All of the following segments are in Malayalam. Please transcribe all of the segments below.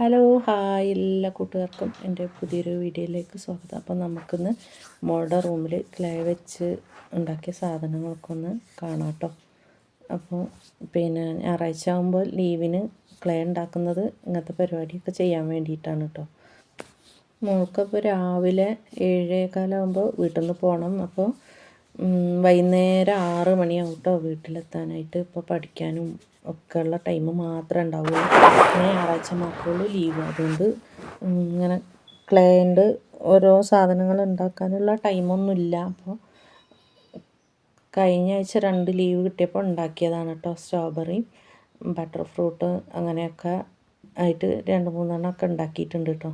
ഹലോ ഹായ് എല്ലാ കൂട്ടുകാർക്കും എന്റെ പുതിയൊരു വീഡിയോയിലേക്ക് സ്വാഗതം. അപ്പോൾ നമുക്കിന്ന് മോളുടെ റൂമിൽ ക്ലേ വെച്ച് ഉണ്ടാക്കിയ സാധനങ്ങളൊക്കെ ഒന്ന് കാണാം കേട്ടോ. അപ്പോൾ പിന്നെ ഞായറാഴ്ച ആകുമ്പോൾ ലീവിന് ക്ലേ ഉണ്ടാക്കുന്നത് ഇങ്ങനത്തെ പരിപാടിയൊക്കെ ചെയ്യാൻ വേണ്ടിയിട്ടാണ് കേട്ടോ. മോൾക്കപ്പോൾ രാവിലെ ഏഴേകാലാകുമ്പോൾ വീട്ടിൽ നിന്ന് പോകണം. അപ്പോൾ വൈകുന്നേരം ആറ് മണിയാവും കേട്ടോ വീട്ടിലെത്താനായിട്ട്. ഇപ്പോൾ പഠിക്കാനും ഒക്കെ ഉള്ള ടൈം മാത്രമേ ഉണ്ടാവുള്ളൂ ഞായറാഴ്ച മാത്രമുള്ളൂ ലീവ് അതുകൊണ്ട് ഇങ്ങനെ ക്ലയന്റ് ഓരോ സാധനങ്ങൾ ഉണ്ടാക്കാനുള്ള ടൈമൊന്നുമില്ല അപ്പോൾ കഴിഞ്ഞ ആഴ്ച രണ്ട് ലീവ് കിട്ടിയപ്പോൾ ഉണ്ടാക്കിയതാണ് കേട്ടോ സ്ട്രോബെറി ബട്ടർ ഫ്രൂട്ട് അങ്ങനെയൊക്കെ ആയിട്ട് രണ്ട് മൂന്നെണ്ണം ഒക്കെ ഉണ്ടാക്കിയിട്ടുണ്ട് കേട്ടോ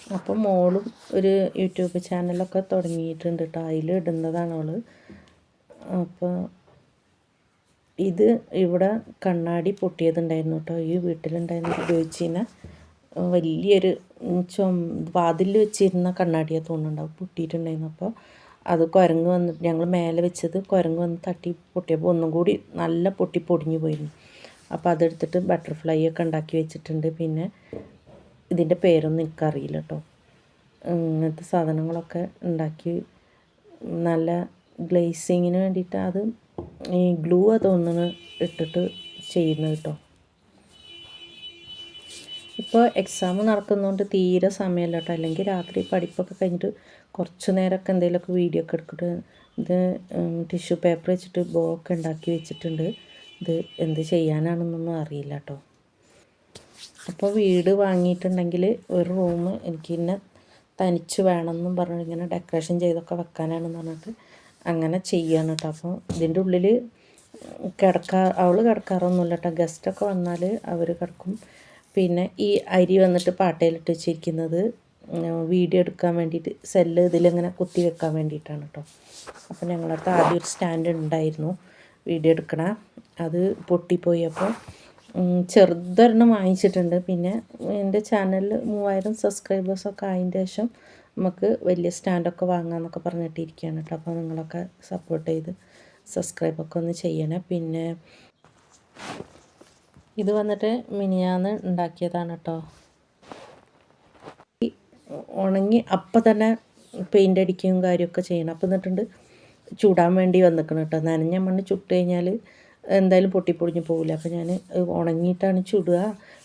അപ്പോൾ മോളും ഒരു യൂട്യൂബ് ചാനലൊക്കെ തുടങ്ങിയിട്ടുണ്ട് കേട്ടോ അതിൽ ഇടുന്നതാണ് അവൾ അപ്പോൾ ഇത് ഇവിടെ കണ്ണാടി പൊട്ടിയതുണ്ടായിരുന്നു കേട്ടോ. ഈ വീട്ടിലുണ്ടായിരുന്ന ഉപയോഗിച്ചിരുന്ന വലിയൊരു ചും വാതിലിൽ വെച്ചിരുന്ന കണ്ണാടിയാണ് തോന്നുന്നുണ്ടാവും പൊട്ടിയിട്ടുണ്ടായിരുന്നു. അപ്പോൾ അത് കുരങ്ങ് വന്ന് ഞങ്ങൾ മേലെ വെച്ചത് കുരങ്ങ് വന്ന് തട്ടി പൊട്ടിയപ്പോൾ ഒന്നും കൂടി നല്ല പൊട്ടി പൊടിഞ്ഞു പോയിരുന്നു. അപ്പോൾ അതെടുത്തിട്ട് ബട്ടർഫ്ലൈ ഒക്കെ ഉണ്ടാക്കി വെച്ചിട്ടുണ്ട്. പിന്നെ ഇതിന്റെ പേരൊന്നും എനിക്കറിയില്ല കേട്ടോ. ഇങ്ങനത്തെ സാധനങ്ങളൊക്കെ ഉണ്ടാക്കി നല്ല ഗ്ലേസിങ്ങിന് വേണ്ടിയിട്ട് അത് ഈ ഗ്ലൂ അതൊന്നിന് ഇട്ടിട്ട് ചെയ്യുന്നത് കേട്ടോ. ഇപ്പോൾ എക്സാം നടക്കുന്നതുകൊണ്ട് തീരെ സമയമല്ല കേട്ടോ. അല്ലെങ്കിൽ രാത്രി പഠിപ്പൊക്കെ കഴിഞ്ഞിട്ട് കുറച്ച് നേരമൊക്കെ എന്തെങ്കിലുമൊക്കെ വീഡിയോ ഒക്കെ എടുത്തിട്ട് ഇത് ടിഷ്യൂ പേപ്പർ വെച്ചിട്ട് ബോ ഒക്കെ ഉണ്ടാക്കി വെച്ചിട്ടുണ്ട്. ഇത് എന്ത് ചെയ്യാനാണെന്നൊന്നും അറിയില്ല കേട്ടോ. അപ്പോൾ വീട് വാങ്ങിയിട്ടുണ്ടെങ്കിൽ ഒരു റൂം എനിക്ക് ഇന്നെ തനിച്ച് വേണമെന്നും പറഞ്ഞു ഇങ്ങനെ ഡെക്കറേഷൻ ചെയ്തൊക്കെ വെക്കാനാണെന്ന് പറഞ്ഞിട്ട് അങ്ങനെ ചെയ്യാണ് കേട്ടോ അപ്പോൾ ഇതിന്റെ ഉള്ളിൽ കിടക്കാ അവൾ കിടക്കാറൊന്നുമില്ല കേട്ടോ ഗസ്റ്റൊക്കെ വന്നാൽ അവർ കിടക്കും. പിന്നെ ഈ അരി വന്നിട്ട് പാട്ടയിലിട്ട് വെച്ചിരിക്കുന്നത് വീഡിയോ എടുക്കാൻ വേണ്ടിയിട്ട് സെല്ല് ഇതിലിങ്ങനെ കുത്തി വെക്കാൻ വേണ്ടിയിട്ടാണ് കേട്ടോ അപ്പോൾ ഞങ്ങളടുത്ത് ആദ്യം ഒരു സ്റ്റാൻഡ് ഉണ്ടായിരുന്നു വീഡിയോ എടുക്കണ. അത് പൊട്ടിപ്പോയി അപ്പോൾ ചെറുതൊരെണ്ണം വാങ്ങിച്ചിട്ടുണ്ട്. പിന്നെ എന്റെ ചാനലിൽ മൂവായിരം സബ്സ്ക്രൈബേഴ്സൊക്കെ ആയതിന്റെ ശേഷം നമുക്ക് വലിയ സ്റ്റാൻഡൊക്കെ വാങ്ങാമെന്നൊക്കെ പറഞ്ഞിട്ടിരിക്കുകയാണ് കേട്ടോ. അപ്പോൾ നിങ്ങളൊക്കെ സപ്പോർട്ട് ചെയ്ത് സബ്സ്ക്രൈബൊക്കെ ഒന്ന് ചെയ്യണേ. പിന്നെ ഇത് വന്നിട്ട് മിനിയാന്ന് ഉണ്ടാക്കിയതാണ് കേട്ടോ. ഉണങ്ങി അപ്പം തന്നെ പെയിന്റ് അടിക്കുകയും കാര്യമൊക്കെ ചെയ്യണം. അപ്പം എന്നിട്ടുണ്ട് ചൂടാൻ വേണ്ടി വന്നിക്കണം കേട്ടോ. നനഞ്ഞ മണ്ണ് ചുട്ട് കഴിഞ്ഞാൽ എന്തായാലും പൊട്ടിപ്പൊടിഞ്ഞ് പോകില്ല അപ്പോൾ ഞാൻ ഉണങ്ങിയിട്ടാണ് ചുടുക.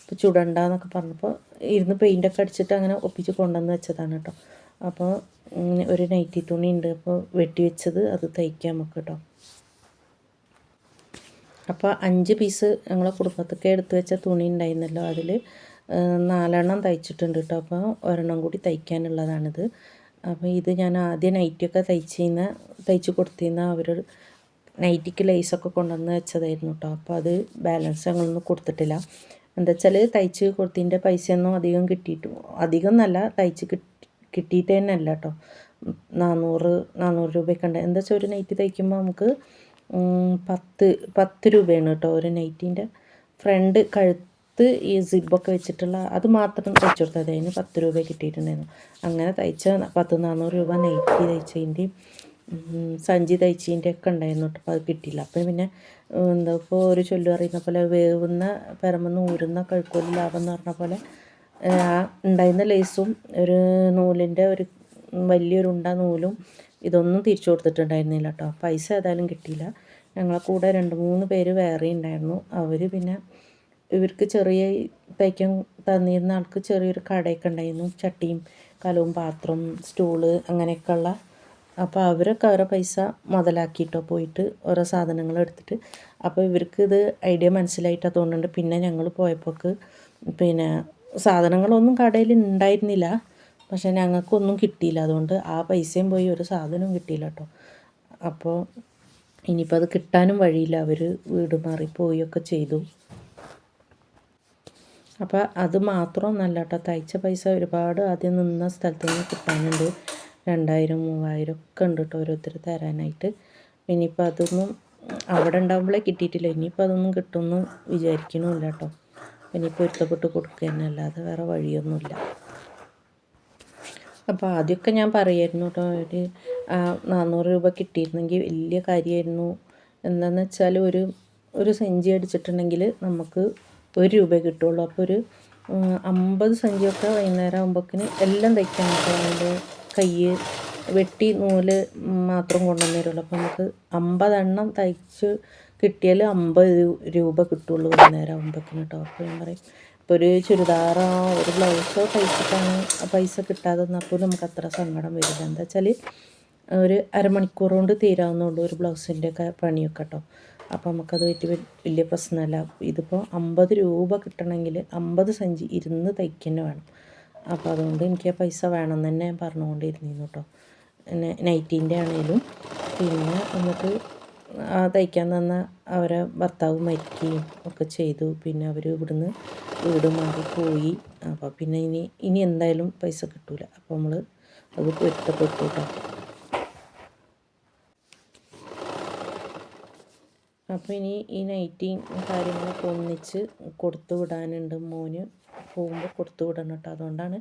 അപ്പോൾ ചുടണ്ട എന്നൊക്കെ പറഞ്ഞപ്പോൾ ഇരുന്ന് പെയിന്റൊക്കെ അടിച്ചിട്ട് അങ്ങനെ ഒപ്പിച്ച് കൊണ്ടുവന്ന് വെച്ചതാണ് കേട്ടോ അപ്പോൾ ഒരു നൈറ്റി തുണി ഉണ്ട് അപ്പോൾ വെട്ടി വെച്ചത് അത് തയ്ക്കാം നമുക്ക് കേട്ടോ അപ്പോൾ അഞ്ച് പീസ് ഞങ്ങളെ കുടുംബത്തൊക്കെ എടുത്ത് വെച്ച തുണി ഉണ്ടായിരുന്നല്ലോ അതിൽ നാലെണ്ണം തയ്ച്ചിട്ടുണ്ട് കേട്ടോ അപ്പോൾ ഒരെണ്ണം കൂടി തയ്ക്കാനുള്ളതാണിത്. അപ്പോൾ ഇത് ഞാൻ ആദ്യം നൈറ്റിയൊക്കെ തയ്ച്ചിരുന്ന തയ്ച്ച് കൊടുത്തിരുന്ന അവർ നൈറ്റിക്ക് ലേസൊക്കെ കൊണ്ടുവന്ന് വെച്ചതായിരുന്നു കേട്ടോ അപ്പോൾ അത് ബാലൻസ് ഞങ്ങളൊന്നും കൊടുത്തിട്ടില്ല. എന്താ വെച്ചാൽ തയ്ച്ച് കൊടുത്തതിന്റെ പൈസയൊന്നും അധികം കിട്ടിയിട്ടു അധികം എന്നല്ല തയ്ച്ച് കിട്ടി കിട്ടിയിട്ട് തന്നെ അല്ല കേട്ടോ നാനൂറ് നാനൂറ് രൂപയൊക്കെ ഉണ്ട് എന്താ വെച്ചാൽ ഒരു നൈറ്റ് തയ്ക്കുമ്പോൾ നമുക്ക് പത്ത് പത്ത് രൂപയാണ് കേട്ടോ ഒരു നൈറ്റിന്റെ ഫ്രണ്ട് കഴുത്ത് ഈ സിബൊക്കെ വെച്ചിട്ടുള്ള അത് മാത്രം തയ്ച്ചു കൊടുത്തത് അതിന് പത്ത് രൂപ കിട്ടിയിട്ടുണ്ടായിരുന്നു. അങ്ങനെ തയ്ച്ച പത്ത് നാനൂറ് രൂപ നൈറ്റി തയ്ച്ചതിന്റെയും സഞ്ചി തയ്ച്ചിന്റെ ഒക്കെ ഉണ്ടായിരുന്നു കേട്ടോ. അപ്പോൾ അത് കിട്ടിയില്ല. അപ്പം പിന്നെ എന്താ ഇപ്പോൾ ഒരു ചൊല്ലു അറിയുന്ന പോലെ വേവുന്ന പരമെന്ന് ഊരുന്ന കഴുക്കോൽ ലാഭം എന്ന് പറഞ്ഞ പോലെ ആ ഉണ്ടായിരുന്ന ലേസും ഒരു നൂലിന്റെ ഒരു വലിയൊരു ഉണ്ട നൂലും ഇതൊന്നും തിരിച്ചു കൊടുത്തിട്ടുണ്ടായിരുന്നില്ല കേട്ടോ. പൈസ ഏതായാലും കിട്ടിയില്ല. ഞങ്ങളെ കൂടെ രണ്ട് മൂന്ന് പേര് വേറെ ഉണ്ടായിരുന്നു. അവർ പിന്നെ ഇവർക്ക് ചെറിയ തയ്ക്കാൻ തന്നിരുന്ന ആൾക്ക് ചെറിയൊരു കടയൊക്കെ ഉണ്ടായിരുന്നു. ചട്ടിയും കലവും പാത്രവും സ്റ്റൂൾ അങ്ങനെയൊക്കെയുള്ള അപ്പോൾ അവരൊക്കെ അവരുടെ പൈസ മുതലാക്കിയിട്ടോ പോയിട്ട് ഓരോ സാധനങ്ങൾ എടുത്തിട്ട്. അപ്പോൾ ഇവർക്ക് ഇത് ഐഡിയ മനസ്സിലായിട്ടാണ് തോന്നുന്നുണ്ട്. പിന്നെ ഞങ്ങൾ പോയപ്പോൾക്ക് പിന്നെ സാധനങ്ങളൊന്നും കടയിൽ ഉണ്ടായിരുന്നില്ല. പക്ഷേ ഞങ്ങൾക്കൊന്നും കിട്ടിയില്ല. അതുകൊണ്ട് ആ പൈസയും പോയി ഒരു സാധനവും കിട്ടിയില്ല കേട്ടോ. അപ്പോൾ ഇനിയിപ്പോൾ അത് കിട്ടാനും വഴിയില്ല. അവർ വീട് മാറി മാറിപ്പോയൊക്കെ ചെയ്തു. അപ്പോൾ അത് നല്ല കേട്ടോ. തയ്ച്ച പൈസ ഒരുപാട് ആദ്യം നിന്ന സ്ഥലത്ത് നിന്ന് കിട്ടാനുണ്ട്. രണ്ടായിരം മൂവായിരം ഒക്കെ ഉണ്ട് കേട്ടോ ഓരോരുത്തർ തരാനായിട്ട്. ഇനിയിപ്പോൾ അതൊന്നും അവിടെ ഉണ്ടാകുമ്പോഴേ കിട്ടിയിട്ടില്ല. ഇനിയിപ്പോൾ അതൊന്നും കിട്ടുമെന്ന് വിചാരിക്കണമില്ല കേട്ടോ ഇനിയിപ്പോൾ പൊരുത്തപ്പെട്ട് കൊടുക്കുക തന്നെ അല്ലാതെ വേറെ വഴിയൊന്നുമില്ല അപ്പോൾ ആദ്യമൊക്കെ ഞാൻ പറയായിരുന്നു കേട്ടോ ഒരു നാനൂറ് രൂപ കിട്ടിയിരുന്നെങ്കിൽ വലിയ കാര്യമായിരുന്നു എന്താണെന്ന് വെച്ചാൽ ഒരു ഒരു സെഞ്ചി അടിച്ചിട്ടുണ്ടെങ്കിൽ നമുക്ക് ഒരു രൂപ കിട്ടുള്ളൂ. അപ്പോൾ ഒരു അമ്പത് സഞ്ചിയൊക്കെ വൈകുന്നേരം ആകുമ്പോഴേക്കിന് എല്ലാം തയ്ക്കാൻ അതിന്റെ കൈ വെട്ടി നൂൽ മാത്രം കൊണ്ടുവന്ന് തരുള്ളൂ അപ്പോൾ നമുക്ക് അമ്പതെണ്ണം തയ്ച്ച് കിട്ടിയാൽ അമ്പത് രൂപ കിട്ടുള്ളൂ വൈകുന്നേരം ആകുമ്പോഴേക്കും കേട്ടോ അപ്പോൾ ഞാൻ പറയും ഇപ്പോൾ ഒരു ചുരിദാറോ ഒരു ബ്ലൗസോ തയ്ച്ചിട്ടാണ് പൈസ കിട്ടാതെ നിന്നപ്പോൾ നമുക്ക് അത്ര സങ്കടം വരില്ല. എന്താ വെച്ചാൽ ഒരു അരമണിക്കൂർ കൊണ്ട് തീരാവുന്നുള്ളൂ ഒരു ബ്ലൗസിന്റെ ഒക്കെ പണിയൊക്കെ കേട്ടോ അപ്പോൾ നമുക്കത് വലിയ വലിയ പ്രശ്നമല്ല ഇതിപ്പോൾ അമ്പത് രൂപ കിട്ടണമെങ്കിൽ അമ്പത് സഞ്ചി ഇരുന്ന് തയ്ക്കുന്നു വേണം. അപ്പോൾ അതുകൊണ്ട് എനിക്ക് ആ പൈസ വേണമെന്ന് തന്നെ പറഞ്ഞുകൊണ്ടിരുന്നു കേട്ടോ. നൈറ്റിന്റെ ആണെങ്കിലും പിന്നെ നമുക്ക് ആ തയ്ക്കാൻ തന്ന അവരെ ഭർത്താവ് മരിക്കുകയും ഒക്കെ ചെയ്തു. പിന്നെ അവർ ഇവിടുന്ന് വീട് മാറി പോയി. അപ്പോൾ പിന്നെ ഇനി ഇനി എന്തായാലും പൈസ കിട്ടൂല. അപ്പോൾ നമ്മൾ അത് പൊരുത്തപ്പെട്ടു കേട്ടോ. അപ്പോൾ ഇനി ഈ നൈറ്റിയും കാര്യങ്ങളൊക്കെ ഒന്നിച്ച് കൊടുത്തു വിടാനുണ്ട് മോന്. പോകുമ്പോൾ കൊടുത്തു വിടണം കേട്ടോ അതുകൊണ്ടാണ്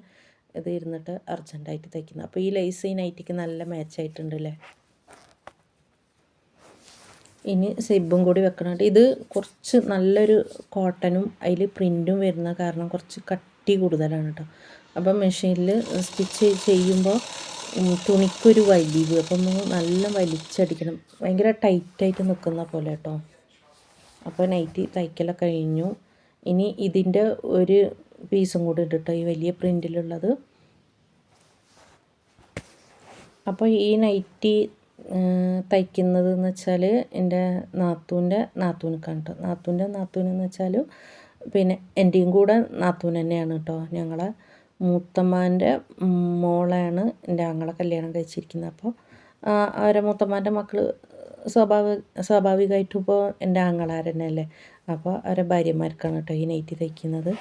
ഇത് ഇരുന്നിട്ട് അർജന്റായിട്ട് തയ്ക്കുന്നത്. അപ്പോൾ ഈ ലൈസ് ഈ നൈറ്റിക്ക് നല്ല മാച്ചായിട്ടുണ്ട് അല്ലേ ഇനി സിബും കൂടി വെക്കണം ഇത് കുറച്ച് നല്ലൊരു കോട്ടനും അതിൽ പ്രിന്റും വരുന്ന കാരണം കുറച്ച് കട്ടി കൂടുതലാണ് കേട്ടോ അപ്പം മെഷീനിൽ സ്റ്റിച്ച് ചെയ്യുമ്പോൾ തുണിക്കൊരു വലിവ്. അപ്പം നല്ല വലിച്ചടിക്കണം. ഭയങ്കര ടൈറ്റായിട്ട് നിൽക്കുന്ന പോലെ കേട്ടോ അപ്പോൾ നൈറ്റി തയ്ക്കലൊക്കെ കഴിഞ്ഞു. ഇനി ഇതിന്റെ ഒരു പീസും കൂടി ഉണ്ട് ഈ വലിയ പ്രിന്റിലുള്ളത് അപ്പോൾ ഈ നൈറ്റി തയ്ക്കുന്നത് എന്ന് വെച്ചാൽ എന്റെ നാത്തൂന്റെ നാത്തൂനക്കാണ് കേട്ടോ നാത്തൂന്റെ നാത്തൂനെന്ന് വെച്ചാൽ പിന്നെ എന്റെയും കൂടെ നാത്തൂൻ തന്നെയാണ് കേട്ടോ ഞങ്ങളെ മൂത്തമ്മാന്റെ മോളാണ് എന്റെ ആങ്ങളെ കല്യാണം കഴിച്ചിരിക്കുന്നത്. അപ്പോൾ അവരെ മൂത്തമ്മാന്റെ മക്കൾ സ്വാഭാവിക സ്വാഭാവികമായിട്ടും ഇപ്പോൾ എന്റെ ആങ്ങളാർ അല്ലേ? അപ്പോൾ അവരെ ഭാര്യമാർക്കാണ് കേട്ടോ ഈ നൈറ്റി തയ്ക്കുന്നത്.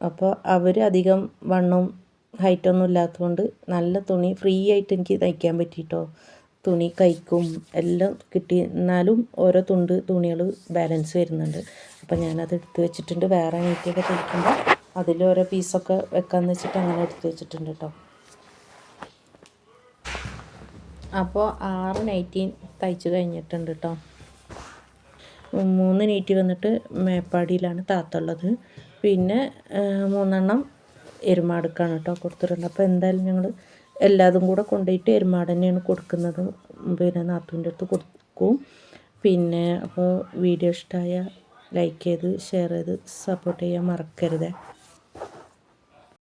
അപ്പോൾ അവർ അധികം വണ്ണം ഹൈറ്റൊന്നും ഇല്ലാത്തതുകൊണ്ട് നല്ല തുണി ഫ്രീ ആയിട്ട് എനിക്ക് തയ്ക്കാൻ പറ്റിയിട്ടോ തുണി കൈക്കും എല്ലാം കിട്ടി. എന്നാലും ഓരോ തുണ്ട് തുണികൾ ബാലൻസ് വരുന്നുണ്ട്. അപ്പോൾ ഞാനത് എടുത്ത് വെച്ചിട്ടുണ്ട്. വേറെ നൈറ്റിയൊക്കെ തയ്ക്കുമ്പോൾ അതിൽ ഓരോ പീസൊക്കെ വെക്കാമെന്ന് വെച്ചിട്ട് അങ്ങനെ എടുത്ത് വെച്ചിട്ടുണ്ട് കേട്ടോ അപ്പോൾ ആറ് നൈറ്റി തയ്ച്ച് കഴിഞ്ഞിട്ടുണ്ട് കേട്ടോ മൂന്ന് നൈറ്റി വന്നിട്ട് മേപ്പാടിയിലാണ് താത്തുള്ളത് പിന്നെ മൂന്നെണ്ണം എരുമാടുക്കാണ് കേട്ടോ കൊടുത്തിട്ടുണ്ട് അപ്പോൾ എന്തായാലും ഞങ്ങൾ എല്ലാതും കൂടെ കൊണ്ടുപോയിട്ട് എരുമാട് തന്നെയാണ് കൊടുക്കുന്നത്. പിന്നെ നാത്തൂന്റെ അടുത്ത് കൊടുക്കും. പിന്നെ അപ്പോൾ വീഡിയോ ഇഷ്ടമായ ലൈക്ക് ചെയ്ത് ഷെയർ ചെയ്ത് സപ്പോർട്ട് ചെയ്യാൻ മറക്കരുതേ.